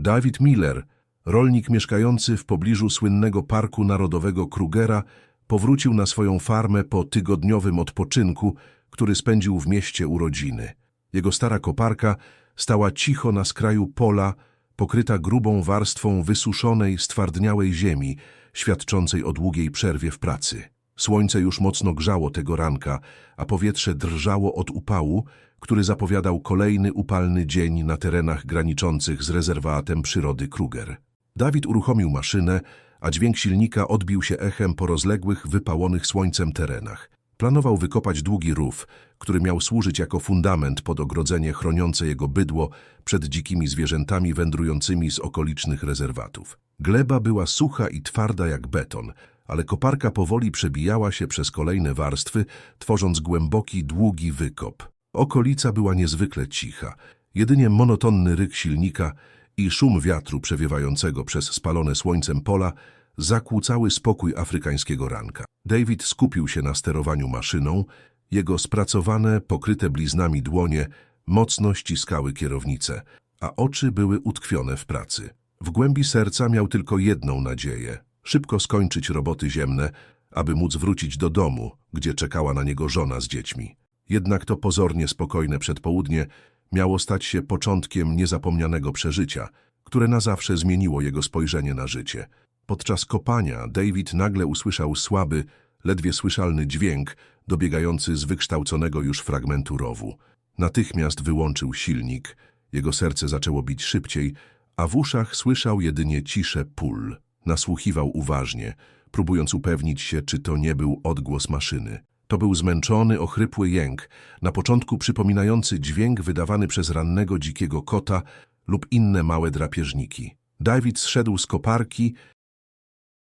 David Miller, rolnik mieszkający w pobliżu słynnego Parku Narodowego Krugera, powrócił na swoją farmę po tygodniowym odpoczynku, który spędził w mieście urodziny. Jego stara koparka stała cicho na skraju pola, pokryta grubą warstwą wysuszonej, stwardniałej ziemi, świadczącej o długiej przerwie w pracy. Słońce już mocno grzało tego ranka, a powietrze drżało od upału, który zapowiadał kolejny upalny dzień na terenach graniczących z rezerwatem przyrody Kruger. Dawid uruchomił maszynę, a dźwięk silnika odbił się echem po rozległych, wypałonych słońcem terenach. Planował wykopać długi rów, który miał służyć jako fundament pod ogrodzenie chroniące jego bydło przed dzikimi zwierzętami wędrującymi z okolicznych rezerwatów. Gleba była sucha i twarda jak beton, ale koparka powoli przebijała się przez kolejne warstwy, tworząc głęboki, długi wykop. Okolica była niezwykle cicha. Jedynie monotonny ryk silnika i szum wiatru przewiewającego przez spalone słońcem pola zakłócały spokój afrykańskiego ranka. David skupił się na sterowaniu maszyną, jego spracowane, pokryte bliznami dłonie mocno ściskały kierownicę, a oczy były utkwione w pracy. W głębi serca miał tylko jedną nadzieję – szybko skończyć roboty ziemne, aby móc wrócić do domu, gdzie czekała na niego żona z dziećmi. Jednak to pozornie spokojne przedpołudnie miało stać się początkiem niezapomnianego przeżycia, które na zawsze zmieniło jego spojrzenie na życie. Podczas kopania David nagle usłyszał słaby, ledwie słyszalny dźwięk dobiegający z wykształconego już fragmentu rowu. Natychmiast wyłączył silnik, jego serce zaczęło bić szybciej, a w uszach słyszał jedynie ciszę pól. Nasłuchiwał uważnie, próbując upewnić się, czy to nie był odgłos maszyny. To był zmęczony, ochrypły jęk, na początku przypominający dźwięk wydawany przez rannego dzikiego kota lub inne małe drapieżniki. David zszedł z koparki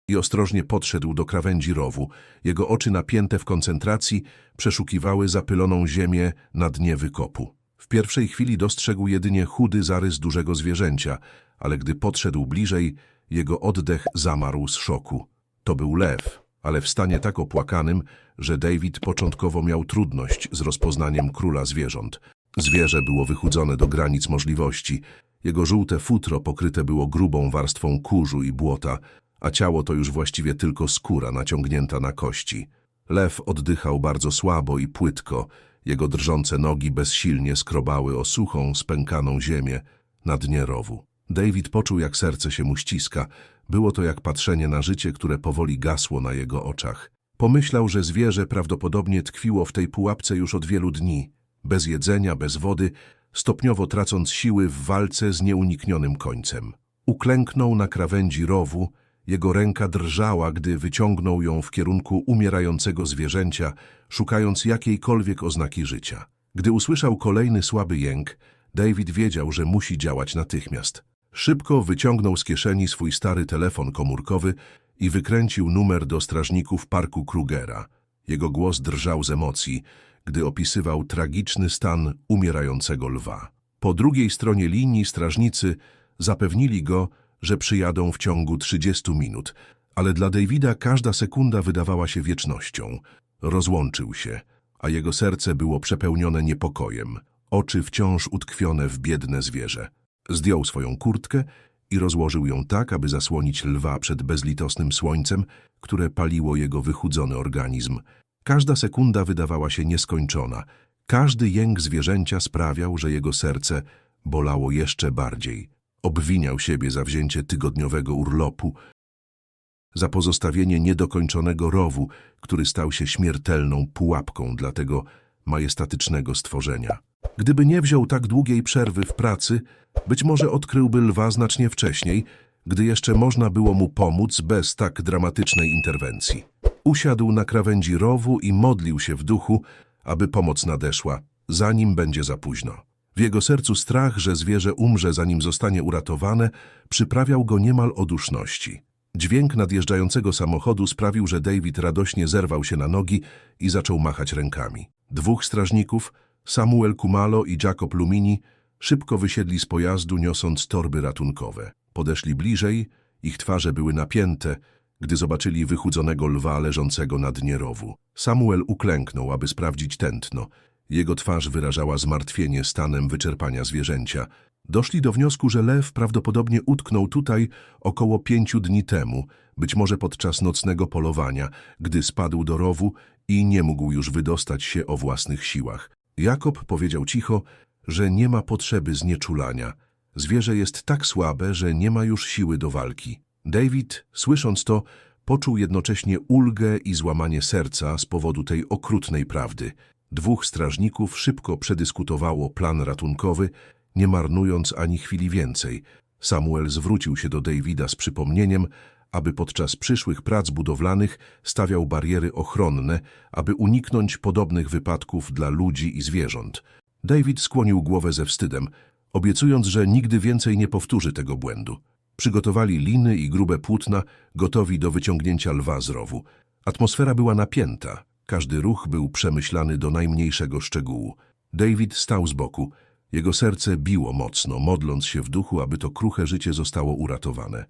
i ostrożnie podszedł do krawędzi rowu. Jego oczy napięte w koncentracji przeszukiwały zapyloną ziemię na dnie wykopu. W pierwszej chwili dostrzegł jedynie chudy zarys dużego zwierzęcia, ale gdy podszedł bliżej, jego oddech zamarł z szoku. To był lew, ale w stanie tak opłakanym, że David początkowo miał trudność z rozpoznaniem króla zwierząt. Zwierzę było wychudzone do granic możliwości. Jego żółte futro pokryte było grubą warstwą kurzu i błota, a ciało to już właściwie tylko skóra naciągnięta na kości. Lew oddychał bardzo słabo i płytko, jego drżące nogi bezsilnie skrobały o suchą, spękaną ziemię na dnie rowu. David poczuł, jak serce się mu ściska. Było to jak patrzenie na życie, które powoli gasło na jego oczach. Pomyślał, że zwierzę prawdopodobnie tkwiło w tej pułapce już od wielu dni, bez jedzenia, bez wody, stopniowo tracąc siły w walce z nieuniknionym końcem. Uklęknął na krawędzi rowu, jego ręka drżała, gdy wyciągnął ją w kierunku umierającego zwierzęcia, szukając jakiejkolwiek oznaki życia. Gdy usłyszał kolejny słaby jęk, David wiedział, że musi działać natychmiast. Szybko wyciągnął z kieszeni swój stary telefon komórkowy i wykręcił numer do strażników parku Krugera. Jego głos drżał z emocji, gdy opisywał tragiczny stan umierającego lwa. Po drugiej stronie linii strażnicy zapewnili go, że przyjadą w ciągu 30 minut, ale dla Davida każda sekunda wydawała się wiecznością. Rozłączył się, a jego serce było przepełnione niepokojem, oczy wciąż utkwione w biedne zwierzę. Zdjął swoją kurtkę i rozłożył ją tak, aby zasłonić lwa przed bezlitosnym słońcem, które paliło jego wychudzony organizm. Każda sekunda wydawała się nieskończona. Każdy jęk zwierzęcia sprawiał, że jego serce bolało jeszcze bardziej. Obwiniał siebie za wzięcie tygodniowego urlopu, za pozostawienie niedokończonego rowu, który stał się śmiertelną pułapką dla tego majestatycznego stworzenia. Gdyby nie wziął tak długiej przerwy w pracy, być może odkryłby lwa znacznie wcześniej, gdy jeszcze można było mu pomóc bez tak dramatycznej interwencji. Usiadł na krawędzi rowu i modlił się w duchu, aby pomoc nadeszła, zanim będzie za późno. W jego sercu strach, że zwierzę umrze, zanim zostanie uratowane, przyprawiał go niemal o duszności. Dźwięk nadjeżdżającego samochodu sprawił, że David radośnie zerwał się na nogi i zaczął machać rękami. Dwóch strażników, Samuel Kumalo i Jacob Lumini, szybko wysiedli z pojazdu, niosąc torby ratunkowe. Podeszli bliżej, ich twarze były napięte, gdy zobaczyli wychudzonego lwa leżącego na dnie rowu. Samuel uklęknął, aby sprawdzić tętno. Jego twarz wyrażała zmartwienie stanem wyczerpania zwierzęcia. Doszli do wniosku, że lew prawdopodobnie utknął tutaj około pięciu dni temu, być może podczas nocnego polowania, gdy spadł do rowu i nie mógł już wydostać się o własnych siłach. Jakob powiedział cicho, że nie ma potrzeby znieczulania. Zwierzę jest tak słabe, że nie ma już siły do walki. David, słysząc to, poczuł jednocześnie ulgę i złamanie serca z powodu tej okrutnej prawdy. Dwóch strażników szybko przedyskutowało plan ratunkowy, nie marnując ani chwili więcej. Samuel zwrócił się do Davida z przypomnieniem, aby podczas przyszłych prac budowlanych stawiał bariery ochronne, aby uniknąć podobnych wypadków dla ludzi i zwierząt. David skłonił głowę ze wstydem, obiecując, że nigdy więcej nie powtórzy tego błędu. Przygotowali liny i grube płótna, gotowi do wyciągnięcia lwa z rowu. Atmosfera była napięta, każdy ruch był przemyślany do najmniejszego szczegółu. David stał z boku, jego serce biło mocno, modląc się w duchu, aby to kruche życie zostało uratowane.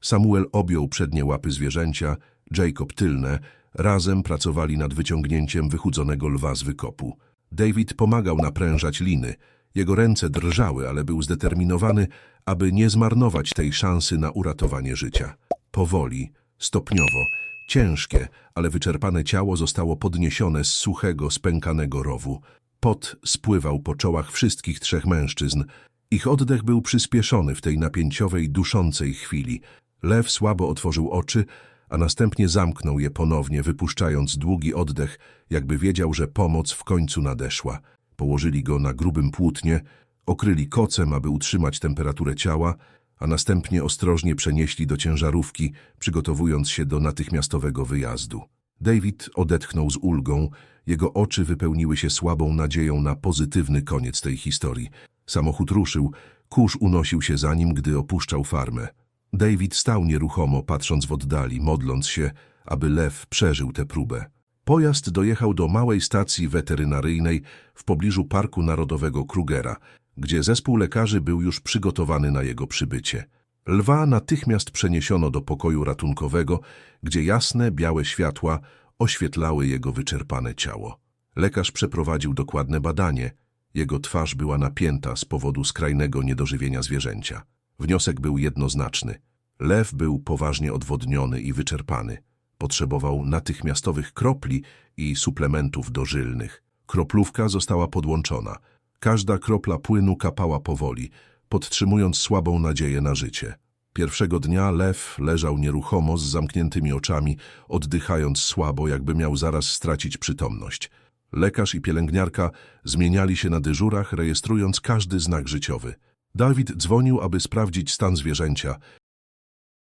Samuel objął przednie łapy zwierzęcia, Jacob tylne, razem pracowali nad wyciągnięciem wychudzonego lwa z wykopu. David pomagał naprężać liny. Jego ręce drżały, ale był zdeterminowany, aby nie zmarnować tej szansy na uratowanie życia. Powoli, stopniowo, ciężkie, ale wyczerpane ciało zostało podniesione z suchego, spękanego rowu. Pot spływał po czołach wszystkich trzech mężczyzn. Ich oddech był przyspieszony w tej napięciowej, duszącej chwili. Lew słabo otworzył oczy, a następnie zamknął je ponownie, wypuszczając długi oddech, jakby wiedział, że pomoc w końcu nadeszła. Położyli go na grubym płótnie, okryli kocem, aby utrzymać temperaturę ciała, a następnie ostrożnie przenieśli do ciężarówki, przygotowując się do natychmiastowego wyjazdu. David odetchnął z ulgą, jego oczy wypełniły się słabą nadzieją na pozytywny koniec tej historii. Samochód ruszył, kurz unosił się za nim, gdy opuszczał farmę. David stał nieruchomo, patrząc w oddali, modląc się, aby lew przeżył tę próbę. Pojazd dojechał do małej stacji weterynaryjnej w pobliżu Parku Narodowego Krugera, gdzie zespół lekarzy był już przygotowany na jego przybycie. Lwa natychmiast przeniesiono do pokoju ratunkowego, gdzie jasne, białe światła oświetlały jego wyczerpane ciało. Lekarz przeprowadził dokładne badanie. Jego twarz była napięta z powodu skrajnego niedożywienia zwierzęcia. Wniosek był jednoznaczny. Lew był poważnie odwodniony i wyczerpany. Potrzebował natychmiastowych kropli i suplementów dożylnych. Kroplówka została podłączona. Każda kropla płynu kapała powoli, podtrzymując słabą nadzieję na życie. Pierwszego dnia lew leżał nieruchomo z zamkniętymi oczami, oddychając słabo, jakby miał zaraz stracić przytomność. Lekarz i pielęgniarka zmieniali się na dyżurach, rejestrując każdy znak życiowy. Dawid dzwonił, aby sprawdzić stan zwierzęcia.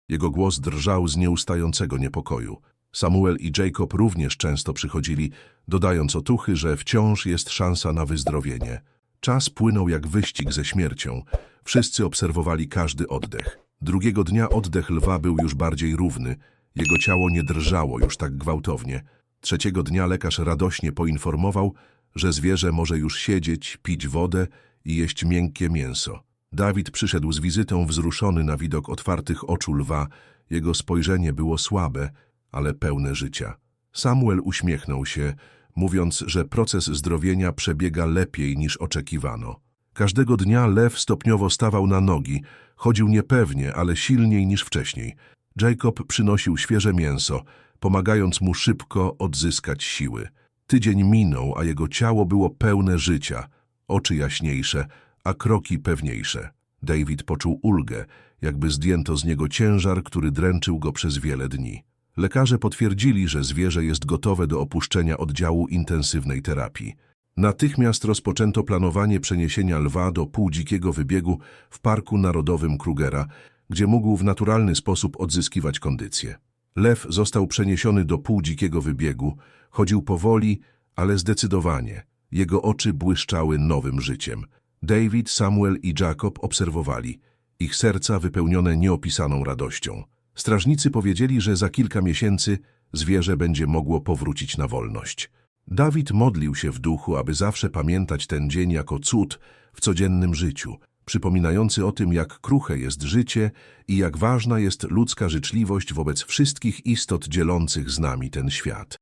Jego głos drżał z nieustającego niepokoju. Samuel i Jacob również często przychodzili, dodając otuchy, że wciąż jest szansa na wyzdrowienie. Czas płynął jak wyścig ze śmiercią. Wszyscy obserwowali każdy oddech. Drugiego dnia oddech lwa był już bardziej równy. Jego ciało nie drżało już tak gwałtownie. Trzeciego dnia lekarz radośnie poinformował, że zwierzę może już siedzieć, pić wodę i jeść miękkie mięso. Dawid przyszedł z wizytą wzruszony na widok otwartych oczu lwa. Jego spojrzenie było słabe, ale pełne życia. Samuel uśmiechnął się, mówiąc, że proces zdrowienia przebiega lepiej niż oczekiwano. Każdego dnia lew stopniowo stawał na nogi, chodził niepewnie, ale silniej niż wcześniej. Jacob przynosił świeże mięso, pomagając mu szybko odzyskać siły. Tydzień minął, a jego ciało było pełne życia, oczy jaśniejsze, a kroki pewniejsze. David poczuł ulgę, jakby zdjęto z niego ciężar, który dręczył go przez wiele dni. Lekarze potwierdzili, że zwierzę jest gotowe do opuszczenia oddziału intensywnej terapii. Natychmiast rozpoczęto planowanie przeniesienia lwa do półdzikiego wybiegu w Parku Narodowym Krugera, gdzie mógł w naturalny sposób odzyskiwać kondycję. Lew został przeniesiony do półdzikiego wybiegu, chodził powoli, ale zdecydowanie. Jego oczy błyszczały nowym życiem. David, Samuel i Jacob obserwowali, ich serca wypełnione nieopisaną radością. Strażnicy powiedzieli, że za kilka miesięcy zwierzę będzie mogło powrócić na wolność. Dawid modlił się w duchu, aby zawsze pamiętać ten dzień jako cud w codziennym życiu, przypominający o tym, jak kruche jest życie i jak ważna jest ludzka życzliwość wobec wszystkich istot dzielących z nami ten świat.